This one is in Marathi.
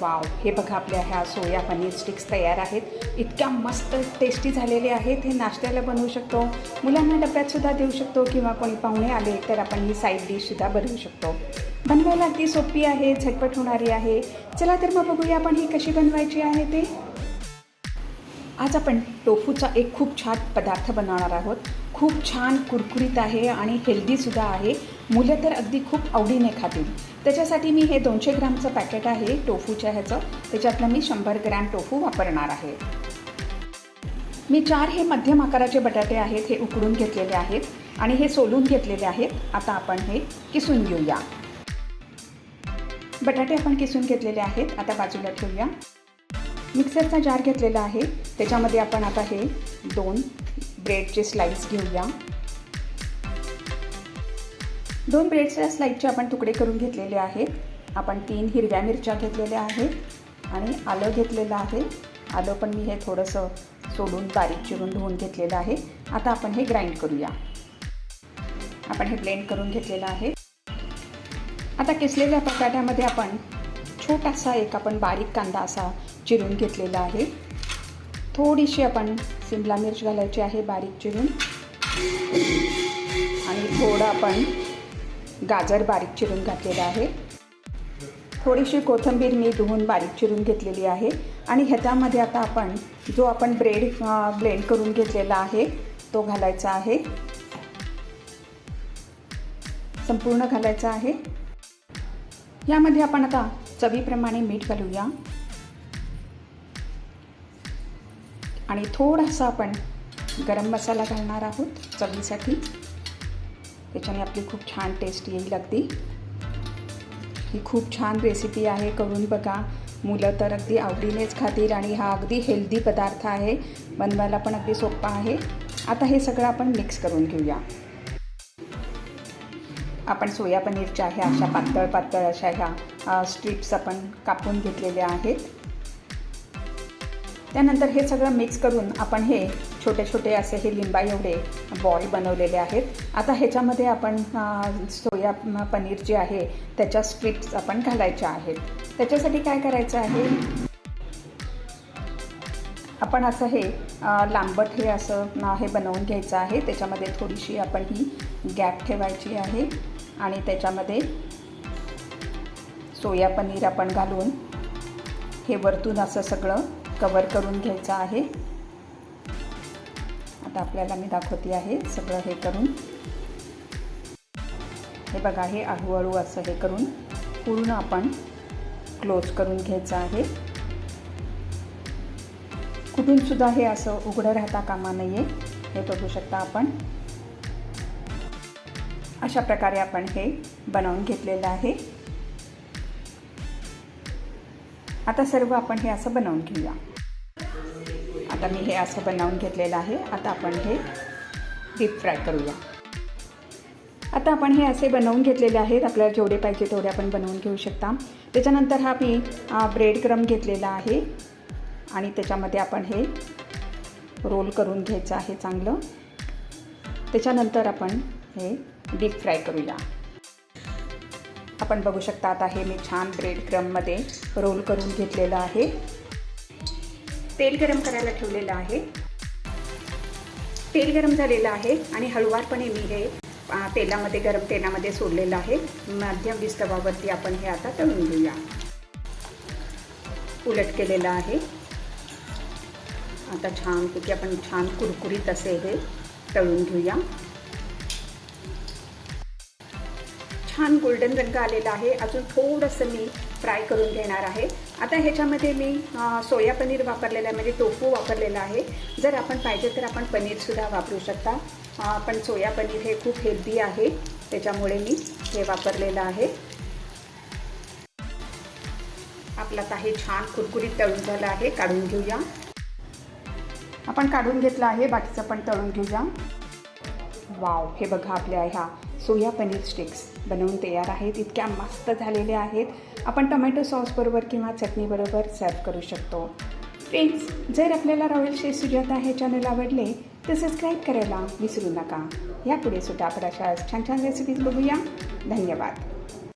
वाव हे बघा आपल्या ह्या सोया पनीर स्टिक्स तयार आहेत. इतक्या मस्त टेस्टी झालेले आहेत हे नाश्त्याला बनवू शकतो. मुलांना डब्यातसुद्धा देऊ शकतो किंवा कोणी पाहुणे आले तर आपण ही साईड डिशसुद्धा बनवू शकतो. बनवायला अगदी सोपी आहे झटपट होणारी आहे. चला तर मग बघूया आपण ही कशी बनवायची आहे ते. आज आपण टोफूचा एक खूप छान पदार्थ बनवणार आहोत. खूप छान कुरकुरीत आहे आणि हेल्दीसुद्धा आहे. मुलं तर अगदी खूप आवडीने खातील. त्याच्यासाठी मी हे दोनशे ग्रामचं पॅकेट आहे टोफूच्या ह्याचं. त्याच्यातलं मी शंभर ग्रॅम टोफू वापरणार आहे. मी चार हे मध्यम आकाराचे बटाटे आहेत हे उकडून घेतलेले आहेत आणि हे सोलून घेतलेले आहेत. आता आपण हे किसून घेऊया. बटाटे आपण किसून घेतलेले आहेत आता बाजूला ठेवूया. मिक्सरचा जार घेतलेला आहे. त्याच्यामध्ये आपण आता हे दोन ब्रेडचे स्लाईस घेऊया. दोन ब्रेडच्या स्लाईसचे आपण तुकडे करून घेतलेले आहेत. आपण तीन हिरव्या मिरच्या घेतलेल्या आहेत आणि आलं घेतलेलं आहे. आलं पण मी हे थोडंसं सोडून बारीक चिरून धुवून घेतलेलं आहे. आता आपण हे ग्राइंड करूया. आपण हे ब्लेंड करून घेतलेलं आहे. आता किसलेल्या बटाट्यामध्ये आपण छोटासा एक आपण बारीक कांदा असा चिरून घेतलेला आहे. थोडीशी आपण सिमला मिर्च घालायची आहे बारीक चिरून. आणि थोडं आपण गाजर बारीक चिरून घातलेलं आहे. थोडीशी कोथिंबीर मी धुवून बारीक चिरून घेतलेली आहे. आणि ह्याच्यामध्ये आता आपण जो आपण ब्रेड ब्लेंड करून घेतलेला आहे तो घालायचा आहे. संपूर्ण घालायचा आहे. यामध्ये आपण आता चवीप्रमाणे मीठ घालूया. आणि थोडासा आपण गरम मसाला घालणार आहोत चवीसाठी. त्याच्याने आपली खूप छान टेस्ट येईल अगदी ही खूप छान रेसिपी आहे करून बघा. मुलं तर अगदी आवडीनेच खातील आणि हा अगदी हेल्दी पदार्थ आहे. बनवायला पण अगदी सोपा आहे. आता हे सगळं आपण मिक्स करून घेऊया. आपण सोया पनीरच्या ह्या अशा पातळ पातळ अशा ह्या स्ट्रिप्स आपण कापून घेतलेल्या आहेत. त्यानंतर हे सगळं मिक्स करून आपण हे छोटे छोटे असे हे लिंबा एवढे बॉल बनवलेले आहेत. आता ह्याच्यामध्ये आपण सोया पनीर जे आहे त्याच्या स्ट्रिप्स आपण घालायच्या आहेत. त्याच्यासाठी काय करायचं आहे? आपण असं हे लांबट हे असं हे बनवून घ्यायचं आहे. त्याच्यामध्ये थोडीशी आपण ही गॅप ठेवायची आहे. आणि त्याच्यामध्ये सोया पनीर आपण घालून हे वरतून असं सगळं कवर करून घ्यायचं आहे. आता आपल्याला मी दाखवते आहे सगळं हे करून. हे बघा हे हळूहळू असं हे करून पूर्ण आपण क्लोज करून घ्यायचं आहे. कुठून सुद्धा हे असं उघडं राहता कामा नये हे बघू शकता आपण. अशा प्रकारे आपण हे बनवून घेतलेलं आहे. आता सर्व आपण हे असं बनवून घेऊया. आता मी हे असं बनवून घेतलेलं आहे. आता आपण हे डीप फ्राय करूया. आता आपण हे असे बनवून घेतलेले आहेत. आपल्याला जेवढे पाहिजे तेवढे आपण बनवून घेऊ शकता. त्याच्यानंतर हा मी ब्रेड क्रम घेतलेला आहे. आणि त्याच्यामध्ये आपण हे रोल करून घ्यायचं आहे चांगलं. त्याच्यानंतर आपण हे डीप फ्राय करूया. आपण बघू शकता आता हे मी छान ब्रेड क्रममध्ये रोल करून घेतलेलं आहे. तेल गरम करायला ठेवलेलं आहे. तेल गरम झालेलं आहे आणि हळुवारपणे मी हे तेलामध्ये गरम तेलामध्ये सोडलेलं आहे. मध्यम विस्तवावरती आपण हे आता तळून घेऊया. उलट केलेलं आहे. आता छानपैकी आपण छान कुरकुरीत असे हे तळून घेऊया. छान गोल्डन रंग आलेला आहे. अजून थोडंसं मी फ्राय करून घेणार आहे. आता ह्याच्यामध्ये मी सोया पनीर वापरलेलं आहे म्हणजे टोफू वापरलेला आहे. जर आपण पाहिजे तर आपण पनीरसुद्धा वापरू शकता. पण सोया पनीर हे खूप हेल्दी आहे. त्याच्यामुळे मी हे वापरलेलं आहे. आपला काही छान कुरकुरीत तळून झालं आहे. काढून घेऊया. आपण काढून घेतलं आहे. बाकीचं पण तळून घेऊया. वाव हे बघा आपल्या ह्या सोया पनीर स्टिक्स बनवून तयार आहेत. इतक्या मस्त झालेल्या आहेत. आपण टोमॅटो सॉसबरोबर किंवा चटणीबरोबर सर्व करू शकतो. फ्रेंड्स जर आपल्याला रॉयल शेफ सुजाता हे चॅनल आवडले तर सबस्क्राईब करायला विसरू नका. यापुढे सुद्धा आपण अशा छान छान रेसिपीज बघूया. धन्यवाद.